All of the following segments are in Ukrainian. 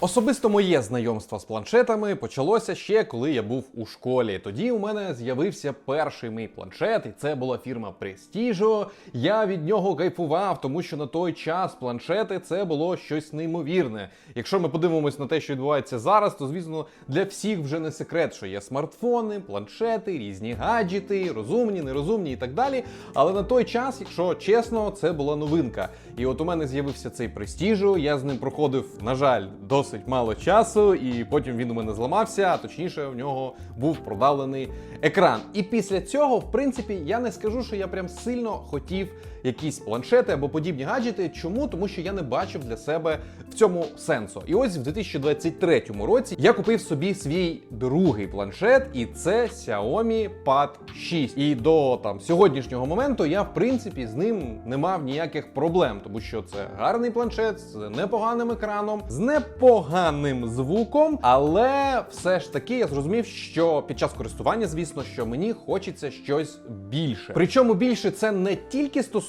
Особисто моє знайомство з планшетами почалося ще коли я був у школі. Тоді у мене з'явився перший мій планшет, і це була фірма Prestigio. Я від нього кайфував, тому що на той час планшети це було щось неймовірне. Якщо ми подивимось на те, що відбувається зараз, то звісно для всіх вже не секрет, що є смартфони, планшети, різні гаджети, розумні, нерозумні і так далі. Але на той час, якщо чесно, це була новинка. І от у мене з'явився цей Prestigio, я з ним проходив, на жаль, досить мало часу, і потім він у мене зламався, а точніше, в нього був продавлений екран. І після цього, в принципі, я не скажу, що я прям сильно хотів якісь планшети або подібні гаджети. Чому? Тому що я не бачив для себе в цьому сенсу. І ось в 2023 році я купив собі свій другий планшет, і це Xiaomi Pad 6. І до там сьогоднішнього моменту я в принципі з ним не мав ніяких проблем, тому що це гарний планшет з непоганим екраном, з непоганим звуком, але все ж таки я зрозумів, що під час користування, звісно, що мені хочеться щось більше. Причому більше це не тільки стосується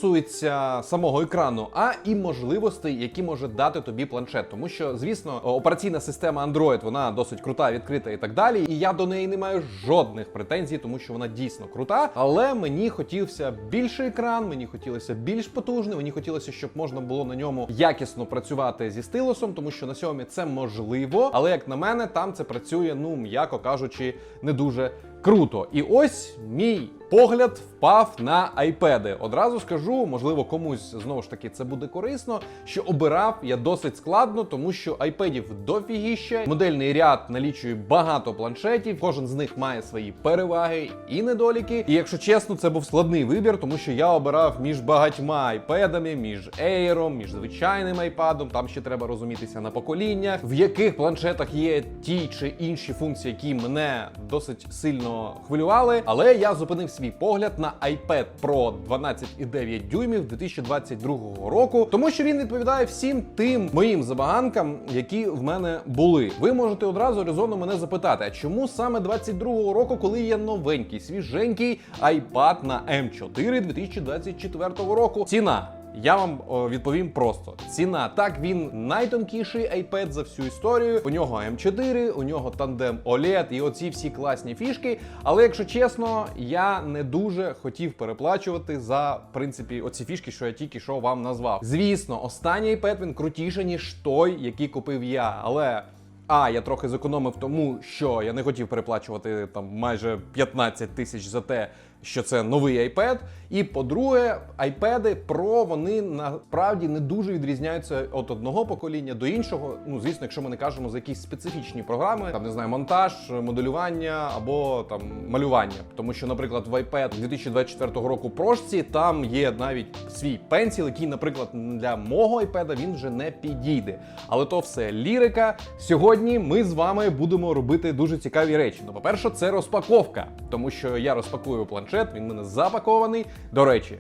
самого екрану, а і можливостей, які може дати тобі планшет. Тому що, звісно, операційна система Android вона досить крута, відкрита і так далі. І я до неї не маю жодних претензій, тому що вона дійсно крута. Але мені хотівся більший екран, мені хотілося більш потужний, мені хотілося, щоб можна було на ньому якісно працювати зі стилусом, тому що на сьомі це можливо. Але як на мене, там це працює, ну м'яко кажучи, не дуже круто. І ось мій погляд впав на айпеди. Одразу скажу, можливо, комусь знову ж таки це буде корисно, що обирав я досить складно, тому що айпедів дофігіще. Модельний ряд налічує багато планшетів. Кожен з них має свої переваги і недоліки. І якщо чесно, це був складний вибір, тому що я обирав між багатьма айпедами, між Air, між звичайним айпадом. Там ще треба розумітися на поколіннях, в яких планшетах є ті чи інші функції, які мене досить сильно хвилювали. Але я зупинив свій погляд на iPad Pro 12,9 дюймів 2022 року, тому що він відповідає всім тим моїм забаганкам, які в мене були. Ви можете одразу резонно мене запитати, а чому саме 22 року, коли є новенький, свіженький iPad на M4 2024 року? Ціна. Я вам відповім просто: ціна. Так, він найтонкіший iPad за всю історію. У нього М4, у нього тандем OLED і оці всі класні фішки. Але якщо чесно, я не дуже хотів переплачувати за в принципі оці фішки, що я тільки що вам назвав. Звісно, останній iPad він крутіший, ніж той, який купив я. Але. А, я трохи зекономив тому, що я не хотів переплачувати там майже 15 тисяч за те, що це новий iPad. І по-друге, iPad Pro вони насправді не дуже відрізняються від одного покоління до іншого. Ну, звісно, якщо ми не кажемо за якісь специфічні програми, там не знаю, монтаж, моделювання або там малювання. Тому що, наприклад, в iPad 2024 року прошці там є навіть свій пенсіл, який, наприклад, для мого iPad він вже не підійде. Але то все лірика. Сьогодні ми з вами будемо робити дуже цікаві речі. Ну, по-перше, це розпаковка, тому що я розпакую планшет, він в мене запакований. До речі.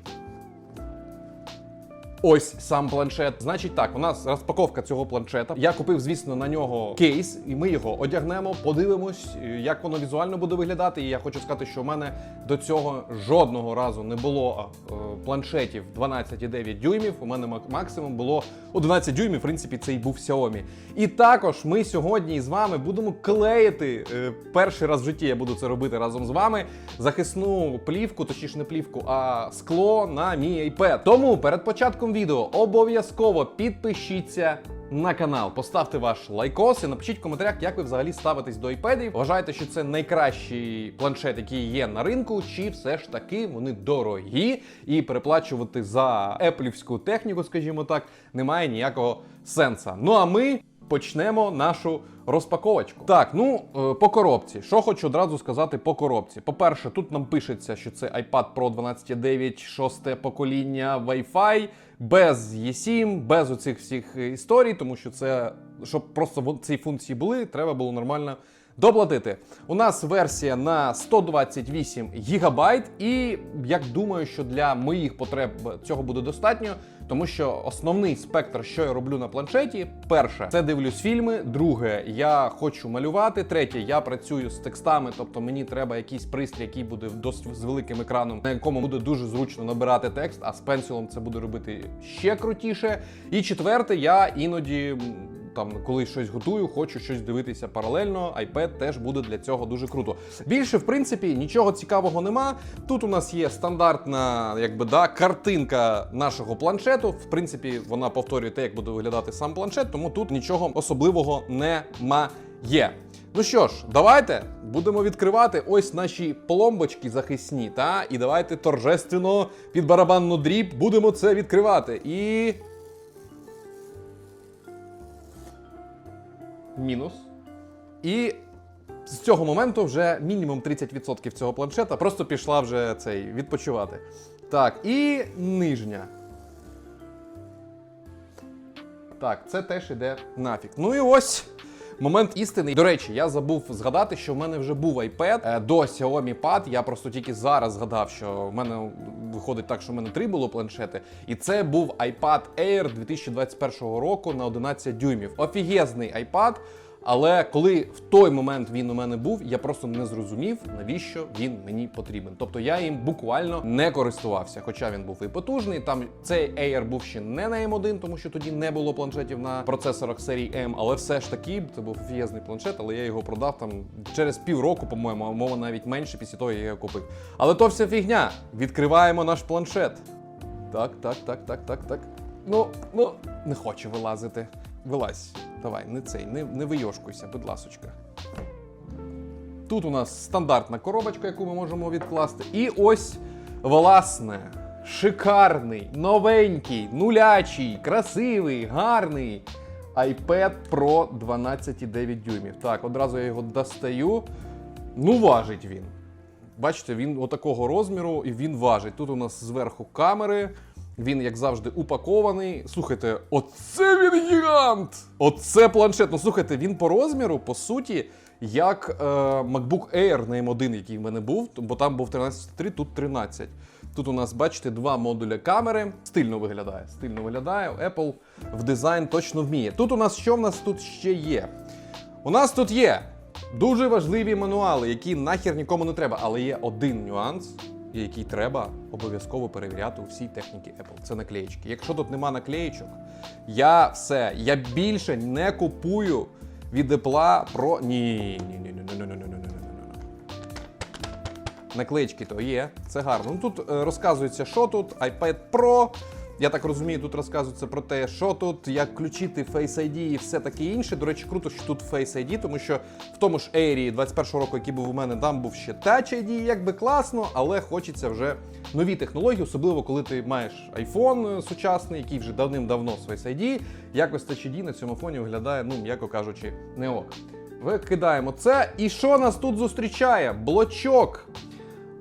Ось сам планшет. Значить, так, у нас розпаковка цього планшета. Я купив, звісно, на нього кейс, і ми його одягнемо, подивимось, як воно візуально буде виглядати. І я хочу сказати, що в мене до цього жодного разу не було е, планшетів 12,9 дюймів. У мене максимум було 11 дюймів. В принципі, це і був Xiaomi. І також ми сьогодні з вами будемо клеїти. е, перший раз в житті я буду це робити разом з вами. Захисну плівку, точніше не плівку, а скло на мій iPad. Тому перед початком відео обов'язково підпишіться. На канал поставте ваш лайкос і напишіть в коментарях, як ви взагалі ставитесь до iPadів. Вважаєте, що це найкращий планшет, який є на ринку, чи все ж таки вони дорогі і переплачувати за еплівську техніку, скажімо так, немає ніякого сенса. Ну а ми почнемо нашу розпаковочку. Так, ну е, по коробці. Що хочу одразу сказати по коробці. По-перше, тут нам пишеться, що це iPad Pro 12.9, шосте покоління Wi-Fi, без eSIM, без оцих всіх історій, тому що це щоб просто ці функції були, треба було нормально. Доплатити. У нас версія на 128 гігабайт, і як думаю, що для моїх потреб цього буде достатньо, тому що основний спектр, що я роблю на планшеті, перше, це дивлюсь фільми. Друге, я хочу малювати. Третє, я працюю з текстами, тобто мені треба якийсь пристрій, який буде досить з великим екраном, на якому буде дуже зручно набирати текст, а з пенсілом це буде робити ще крутіше. І четверте, я іноді. Там, коли щось готую, хочу щось дивитися паралельно. iPad теж буде для цього дуже круто. Більше, в принципі, нічого цікавого нема. Тут у нас є стандартна, якби да, картинка нашого планшету. В принципі, вона повторює те, як буде виглядати сам планшет, тому тут нічого особливого немає. Ну що ж, давайте будемо відкривати ось наші пломбочки захисні, та і давайте торжественно під барабанну дріб будемо це відкривати. І. Мінус. І з цього моменту вже мінімум 30% цього планшета просто пішла вже цей відпочивати. Так, і нижня. Так, це теж іде нафік. Ну і ось момент істини. До речі, я забув згадати, що в мене вже був iPad е, до Xiaomi Pad. Я просто тільки зараз згадав, що в мене виходить так, що в мене три було планшети. І це був iPad Air 2021 року на 11 дюймів. Офігезний iPad. Але коли в той момент він у мене був, я просто не зрозумів, навіщо він мені потрібен. Тобто я їм буквально не користувався. Хоча він був і потужний. Там цей Air був ще не на M1, тому що тоді не було планшетів на процесорах серії M, але все ж таки це був офігезний планшет, але я його продав там через півроку, по-моєму, а мова навіть менше після того, як я його купив. Але то вся фігня. Відкриваємо наш планшет. Так, так, так, так, так, так. Ну, ну, не хочу вилазити. Вилазь. Давай, не цей, не, не вийошкуйся, будь ласочка. Тут у нас стандартна коробочка, яку ми можемо відкласти. І ось, власне, шикарний, новенький, нулячий, красивий, гарний iPad Pro 12,9 дюймів. Так, одразу я його достаю. Ну, важить він. Бачите, він отакого розміру і він важить. Тут у нас зверху камери. Він, як завжди, упакований. Слухайте, оце він гігант! Оце планшет. Ну слухайте, він по розміру, по суті, як е, MacBook Air на M1, який в мене був, бо там був 13,3, тут 13. Тут у нас, бачите, два модуля камери. Стильно виглядає. Стильно виглядає. Apple в дизайн точно вміє. Тут у нас що в нас тут ще є? У нас тут є дуже важливі мануали, які нахер нікому не треба, але є один нюанс який треба обов'язково перевіряти у всій техніки Apple. Це наклеєчки. Якщо тут нема наклеєчок, я все, я більше не купую від Apple про. Ні, ні, ні, ні, ні, ні, ні, ні. Наклеєчки то є, це гарно. Ну Тут розказується, що тут, iPad Pro. Я так розумію, тут розказується про те, що тут, як включити Face ID і все таке інше. До речі, круто, що тут Face ID, тому що в тому ж Air 21 року, який був у мене, там був ще Touch ID, якби класно, але хочеться вже нові технології, особливо коли ти маєш iPhone сучасний, який вже давним-давно з Face ID. Якось Touch ID на цьому фоні виглядає, ну, м'яко кажучи, не ок. Викидаємо це. І що нас тут зустрічає? Блочок.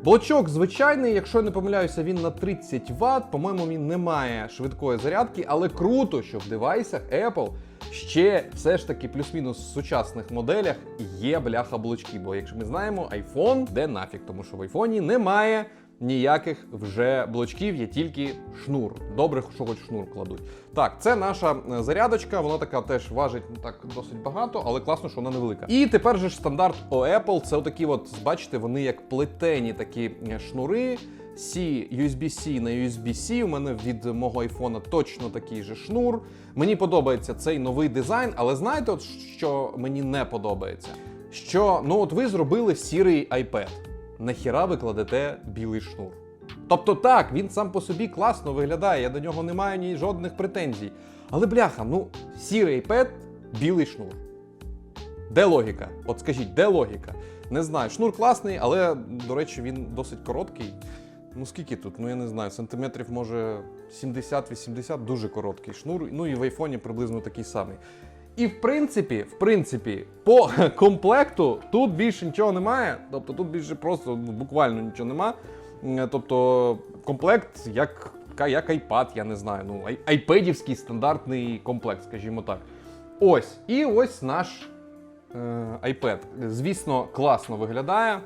Блочок звичайний, якщо я не помиляюся, він на 30 Вт. По-моєму, він не має швидкої зарядки, але круто, що в девайсах Apple ще все ж таки плюс-мінус в сучасних моделях є бляха блочки. Бо якщо ми знаємо, iPhone де нафіг, тому що в айфоні немає ніяких вже блочків, є тільки шнур. Добре, що хоч шнур кладуть. Так, це наша е, зарядочка, вона така теж важить ну, так досить багато, але класно, що вона невелика. І тепер же ж стандарт у Apple це отакі, от, бачите, вони як плетені такі е, шнури. C, USB-C на USB-C. У мене від мого айфона точно такий же шнур. Мені подобається цей новий дизайн, але знаєте, от що мені не подобається? Що ну от ви зробили сірий iPad. Нахіра ви кладете білий шнур? Тобто так, він сам по собі класно виглядає, я до нього не маю ні жодних претензій. Але бляха, ну, сірий iPad, білий шнур. Де логіка? От скажіть, де логіка? Не знаю. Шнур класний, але, до речі, він досить короткий. Ну скільки тут? Ну я не знаю, сантиметрів може 70-80, дуже короткий шнур. Ну і в айфоні приблизно такий самий. І в принципі, в принципі, по комплекту тут більше нічого немає. Тобто тут більше просто ну, буквально нічого нема. Тобто комплект як, як iPad, я не знаю. Ну, ай- айпедівський стандартний комплект, скажімо так. Ось. І ось наш е, iPad. Звісно, класно виглядає.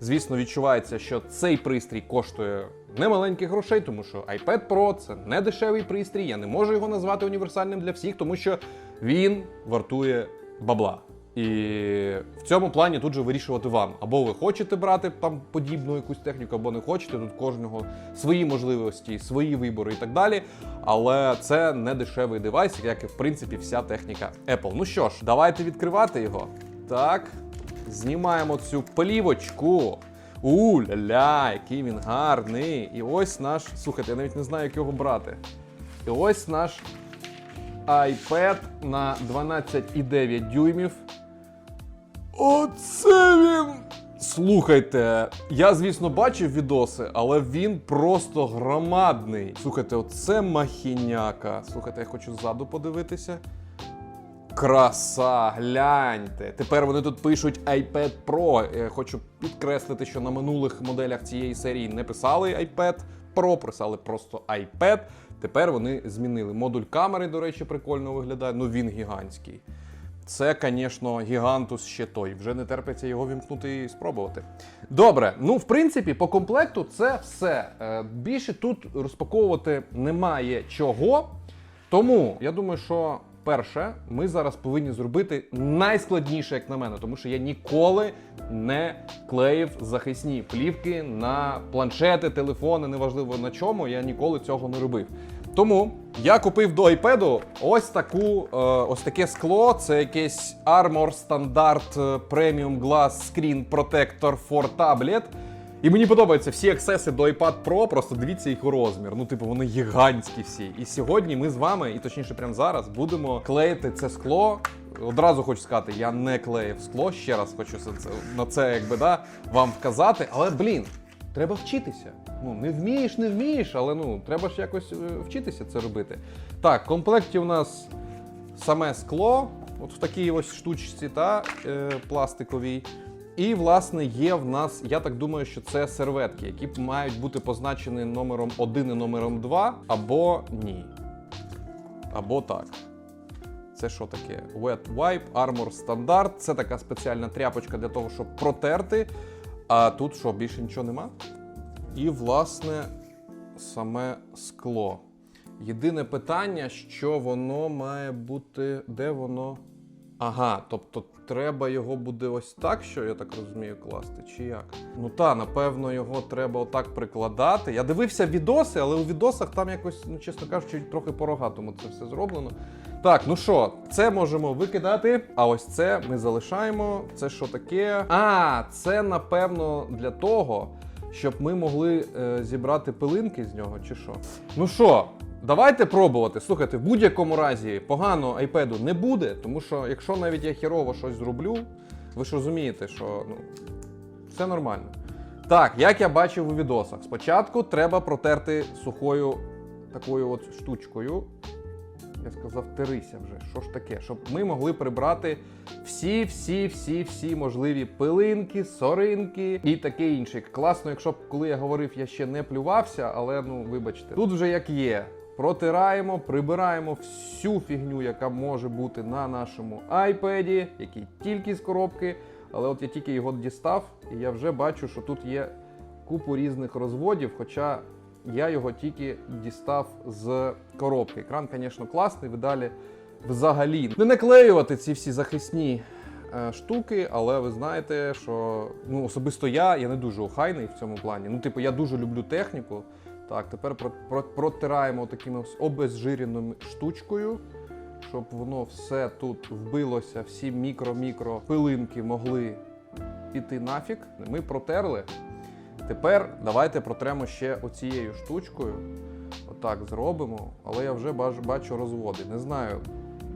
Звісно, відчувається, що цей пристрій коштує немаленьких грошей, тому що iPad Pro це не дешевий пристрій. Я не можу його назвати універсальним для всіх, тому що він вартує бабла. І в цьому плані тут же вирішувати вам. Або ви хочете брати там подібну якусь техніку, або не хочете. Тут кожного свої можливості, свої вибори і так далі. Але це не дешевий девайс, як і в принципі вся техніка Apple. Ну що ж, давайте відкривати його. Так, знімаємо цю плівочку. У-ля-ля, який він гарний. І ось наш. Слухайте, я навіть не знаю, як його брати. І ось наш iPad на 12,9 дюймів. Оце він! Слухайте, я, звісно, бачив відоси, але він просто громадний. Слухайте, оце махіняка. Слухайте, я хочу ззаду подивитися. Краса, гляньте. Тепер вони тут пишуть iPad Pro. Я хочу підкреслити, що на минулих моделях цієї серії не писали iPad Pro, писали просто iPad. Тепер вони змінили. Модуль камери, до речі, прикольно виглядає. Ну він гігантський. Це, звісно, гігантус ще той. Вже не терпиться його вімкнути і спробувати. Добре, ну в принципі, по комплекту це все. Е, Більше тут розпаковувати немає чого. Тому я думаю, що перше, ми зараз повинні зробити найскладніше, як на мене, тому що я ніколи не клеїв захисні плівки на планшети, телефони, неважливо на чому. Я ніколи цього не робив. Тому я купив до iPad ось таку, е, ось таке скло. Це якесь Armor Standard е, Premium Glass Screen Protector for Tablet. І мені подобаються всі аксеси до iPad Pro, просто дивіться їх розмір. Ну, типу, вони гігантські всі. І сьогодні ми з вами, і точніше, прямо зараз, будемо клеїти це скло. Одразу хочу сказати, я не клеїв скло. Ще раз хочу на це якби да, вам вказати. Але блін, треба вчитися. Ну, не вмієш, не вмієш, але ну треба ж якось е, вчитися це робити. Так, в комплекті у нас саме скло, от в такій ось штучці та е, пластиковій. І, власне, є в нас, я так думаю, що це серветки, які мають бути позначені номером 1 і номером 2, або ні. Або так. Це що таке? Wet Wipe, Armor Standard. Це така спеціальна тряпочка для того, щоб протерти. А тут що, більше нічого нема? І, власне, саме скло. Єдине питання, що воно має бути. Де воно? Ага, тобто треба його буде ось так, що я так розумію, класти, чи як? Ну та, напевно, його треба отак прикладати. Я дивився відоси, але у відосах там якось, ну чесно кажучи, трохи по-рогатому це все зроблено. Так, ну що, це можемо викидати. А ось це ми залишаємо. Це що таке? А, це напевно для того, щоб ми могли е, зібрати пилинки з нього, чи що. Ну що, давайте пробувати. Слухайте, в будь-якому разі погано айпеду не буде, тому що якщо навіть я хірово щось зроблю, ви ж розумієте, що ну, все нормально. Так, як я бачив у відосах, спочатку треба протерти сухою такою от штучкою. Я сказав, терися вже. Що ж таке? Щоб ми могли прибрати всі, всі, всі, всі можливі пилинки, соринки і таке інше. Класно, якщо б коли я говорив, я ще не плювався, але ну вибачте, тут вже як є. Протираємо, прибираємо всю фігню, яка може бути на нашому iPad, який тільки з коробки. Але от я тільки його дістав, і я вже бачу, що тут є купу різних розводів, хоча я його тільки дістав з коробки. Екран, звісно, класний, ви далі взагалі не наклеювати ці всі захисні е, штуки, але ви знаєте, що ну, особисто я, я не дуже охайний в цьому плані. Ну, типу, я дуже люблю техніку. Так, тепер про- про- протираємо такими ось обезжиреною штучкою, щоб воно все тут вбилося, всі мікро-мікро пилинки могли піти нафіг. Ми протерли. Тепер давайте протремо ще оцією штучкою. Отак зробимо, але я вже бачу, розводи. Не знаю.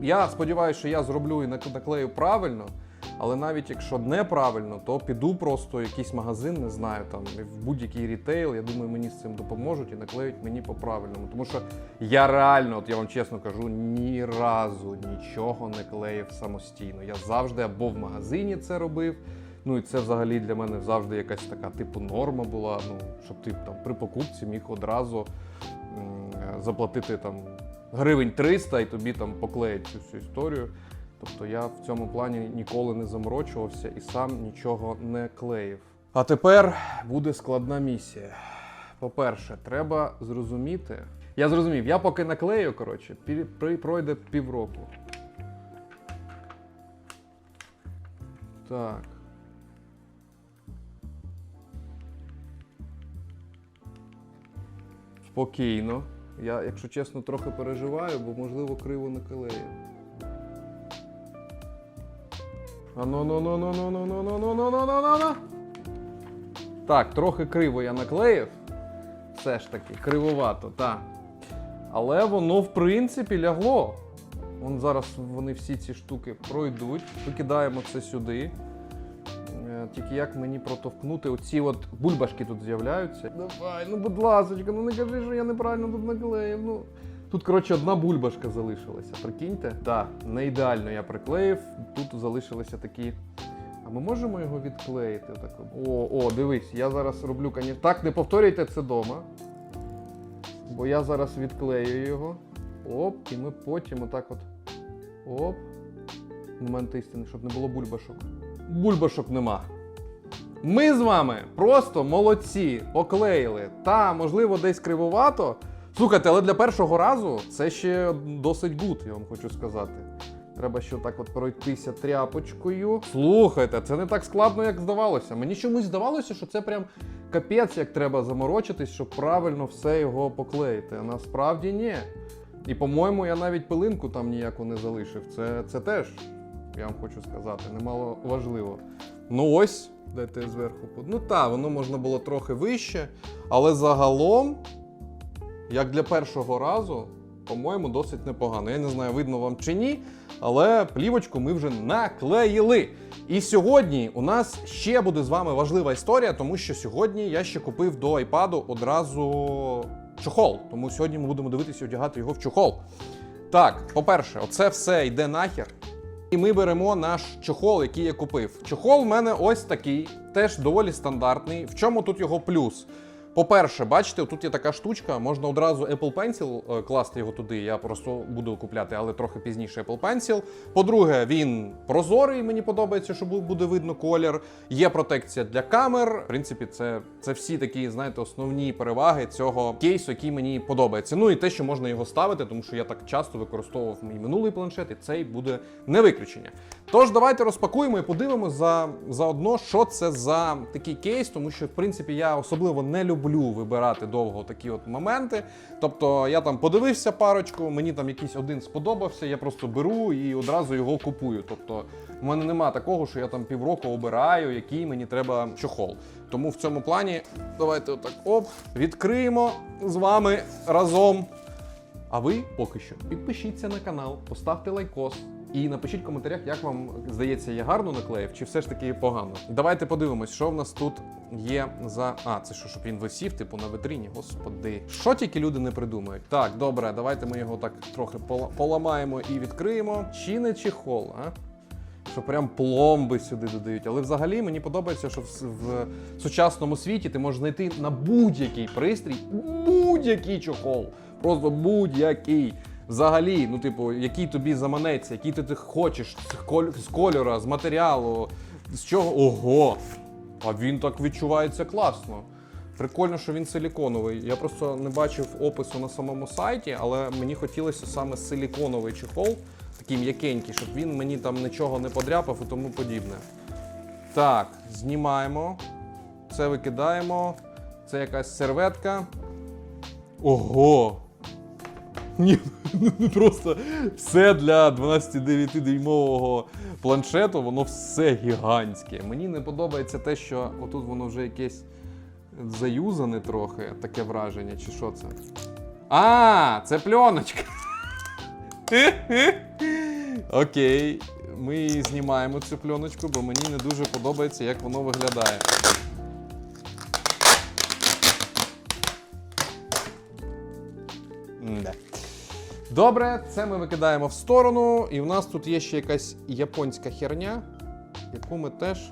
Я сподіваюся, що я зроблю і нак- наклею правильно, але навіть якщо неправильно, то піду просто в якийсь магазин, не знаю, там в будь-який рітейл. Я думаю, мені з цим допоможуть і наклеють мені по-правильному. Тому що я реально, от я вам чесно кажу, ні разу нічого не клеїв самостійно. Я завжди або в магазині це робив. Ну і це взагалі для мене завжди якась така типу норма була. Ну щоб ти там при покупці міг одразу м, заплатити там гривень 300 і тобі там поклеять цю всю історію. Тобто я в цьому плані ніколи не заморочувався і сам нічого не клеїв. А тепер буде складна місія. По-перше, треба зрозуміти. Я зрозумів, я поки наклею, коротше, пройде півроку. Так. Спокійно. Я, якщо чесно, трохи переживаю, бо можливо криво наклею. А ну ну ну ну ну ну ну ну ну ну ну ну ну ну Так, трохи криво я наклеїв. Все ж таки, кривовато, так. Але воно, в принципі, лягло. Вон зараз вони всі ці штуки пройдуть. Викидаємо це сюди. Е, Тільки як мені протовкнути оці от бульбашки тут з'являються. Давай, ну будь ласка, ну не кажи, що я неправильно тут наклеїв. Ну. Тут, коротше, одна бульбашка залишилася. Прикиньте? Так, не ідеально я приклеїв. Тут залишилися такі. А ми можемо його відклеїти? Так? О, о, дивись, я зараз роблю, конечно. Так, не повторюйте це вдома. Бо я зараз відклею його. Оп, і ми потім отак от. Оп. Момент істини, щоб не було бульбашок. Бульбашок нема. Ми з вами просто молодці, поклеїли. Та, можливо, десь кривовато. Слухайте, але для першого разу це ще досить гуд, я вам хочу сказати. Треба ще так от пройтися тряпочкою. Слухайте, це не так складно, як здавалося. Мені чомусь здавалося, що це прям капець, як треба заморочитись, щоб правильно все його поклеїти. А насправді ні. І, по-моєму, я навіть пилинку там ніяку не залишив. Це, це теж, я вам хочу сказати, немало важливо. Ну ось, дайте зверху. Ну так, воно можна було трохи вище, але загалом, як для першого разу, по-моєму, досить непогано. Я не знаю, видно вам чи ні, але плівочку ми вже наклеїли. І сьогодні у нас ще буде з вами важлива історія, тому що сьогодні я ще купив до iPad одразу чохол. Тому сьогодні ми будемо дивитися одягати його в чохол. Так, по-перше, оце все йде нахер. І ми беремо наш чохол, який я купив. Чохол в мене ось такий, теж доволі стандартний. В чому тут його плюс? По-перше, бачите, тут є така штучка, можна одразу Apple Pencil е, класти його туди. Я просто буду купляти, але трохи пізніше Apple Pencil. По-друге, він прозорий, мені подобається, що буде видно колір. Є протекція для камер. В принципі, це, це всі такі, знаєте, основні переваги цього кейсу, який мені подобається. Ну і те, що можна його ставити, тому що я так часто використовував мій минулий планшет, і цей буде не виключення. Тож давайте розпакуємо і подивимося за, заодно, що це за такий кейс, тому що в принципі я особливо не люблю вибирати довго такі от моменти. Тобто я там подивився парочку, мені там якийсь один сподобався, я просто беру і одразу його купую. Тобто в мене нема такого, що я там півроку обираю, який мені треба чохол. Тому в цьому плані давайте отак оп, відкриємо з вами разом. А ви поки що підпишіться на канал, поставте лайкос і напишіть в коментарях, як вам здається, я гарно наклеїв, чи все ж таки погано. Давайте подивимось, що в нас тут є за. А, це що, щоб він висів, типу на витрині. Господи. Що тільки люди не придумають. Так, добре, давайте ми його так трохи пола- поламаємо і відкриємо. Чи не чехол, а? Що прям пломби сюди додають. Але взагалі мені подобається, що в, в сучасному світі ти можеш знайти на будь-який пристрій будь-який чохол. Просто будь-який. Взагалі, ну, типу, який тобі заманеться, який ти, хочеш з, коль... з кольора, з матеріалу, з чого. Ого! А він так відчувається класно. Прикольно, що він силіконовий. Я просто не бачив опису на самому сайті, але мені хотілося саме силіконовий чехол, такий м'якенький, щоб він мені там нічого не подряпав і тому подібне. Так, знімаємо. Це викидаємо. Це якась серветка. Ого! Ні, просто все для 12-9 планшету, воно все гігантське. Мені не подобається те, що отут воно вже якесь заюзане трохи, таке враження, чи що це? А, це пленочка. Окей, ми знімаємо цю пленочку, бо мені не дуже подобається, як воно виглядає. Добре, це ми викидаємо в сторону, і в нас тут є ще якась японська херня, яку ми теж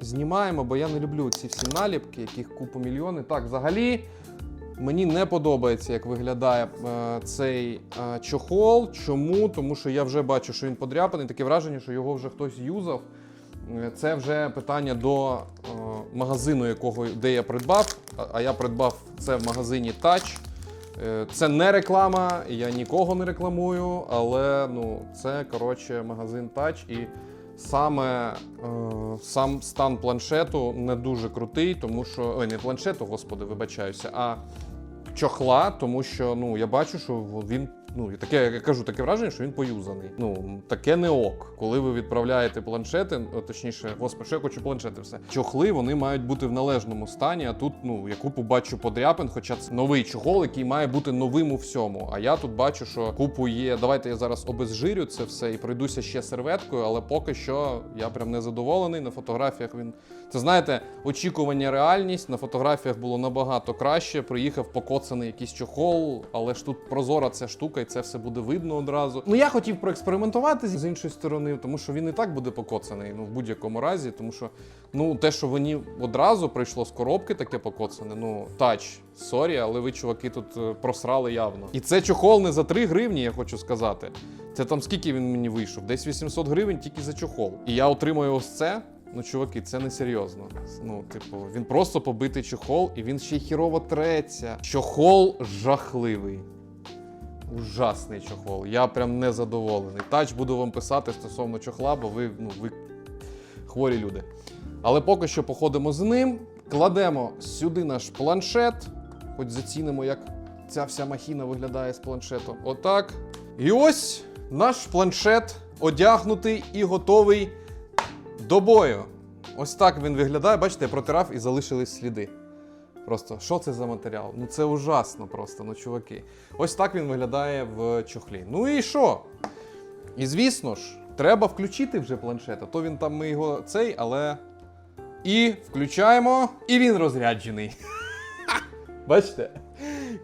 знімаємо, бо я не люблю ці всі наліпки, яких купу мільйони. Так, взагалі, мені не подобається, як виглядає е, цей е, чохол. Чому? Тому що я вже бачу, що він подряпаний, таке враження, що його вже хтось юзав. Е, Це вже питання до е, магазину, якого де я придбав. А- я придбав це в магазині Touch. Е, Це не реклама, я нікого не рекламую, але ну, це коротше магазин Touch і саме е, сам стан планшету не дуже крутий, тому що. Ой, не планшету, господи, вибачаюся, а чохла, тому що ну, я бачу, що він. Ну, і таке, я кажу, таке враження, що він поюзаний. Ну, таке не ок. Коли ви відправляєте планшети, точніше, господи, що я хочу планшети все. Чохли вони мають бути в належному стані, а тут, ну, я купу бачу подряпин, хоча це новий чохол, який має бути новим у всьому. А я тут бачу, що купу є. Давайте я зараз обезжирю це все і пройдуся ще серветкою, але поки що я прям не задоволений. На фотографіях він. Це знаєте, очікування реальність. На фотографіях було набагато краще. Приїхав покоцаний якийсь чохол, але ж тут прозора ця штука, і це все буде видно одразу. Ну я хотів проекспериментувати з іншої сторони, тому що він і так буде покоцаний, ну в будь-якому разі, тому що ну те, що мені одразу прийшло з коробки, таке покоцане, ну тач, сорі, але ви, чуваки, тут е, просрали явно. І це чохол не за 3 гривні, я хочу сказати. Це там скільки він мені вийшов? Десь 800 гривень тільки за чохол. І я отримую ось це. Ну, чуваки, це не серйозно. Ну, типу, він просто побитий чохол, і він ще й хірово треться. Чохол жахливий. Ужасний чохол. Я прям не задоволений. Тач буду вам писати стосовно чохла, бо ви, ну, ви хворі люди. Але поки що походимо з ним, кладемо сюди наш планшет, хоч зацінимо, як ця вся махіна виглядає з планшету. Отак. І ось наш планшет одягнутий і готовий до бою. Ось так він виглядає. Бачите, я протирав і залишились сліди. Просто що це за матеріал? Ну це ужасно просто, ну чуваки. Ось так він виглядає в чохлі. Ну і що? І звісно ж, треба включити вже планшет, а то він там ми його цей, але. І включаємо, і він розряджений. Бачите?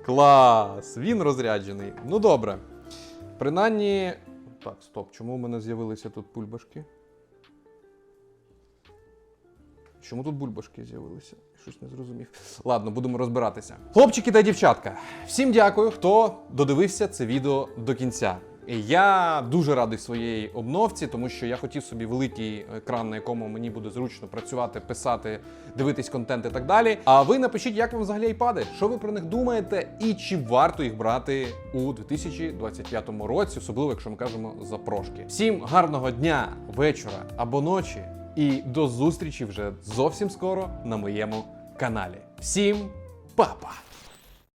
Клас! Він розряджений. Ну добре. Принаймні. Так, стоп, чому в мене з'явилися тут бульбашки? Чому тут бульбашки з'явилися? Щось не зрозумів. Ладно, будемо розбиратися. Хлопчики та дівчатка, всім дякую, хто додивився це відео до кінця. Я дуже радий своєї обновці, тому що я хотів собі великий екран, на якому мені буде зручно працювати, писати, дивитись контент і так далі. А ви напишіть, як вам взагалі айпади, що ви про них думаєте, і чи варто їх брати у 2025 році, особливо якщо ми кажемо за прошки. Всім гарного дня, вечора або ночі, і до зустрічі вже зовсім скоро на моєму каналі. Всім па-па!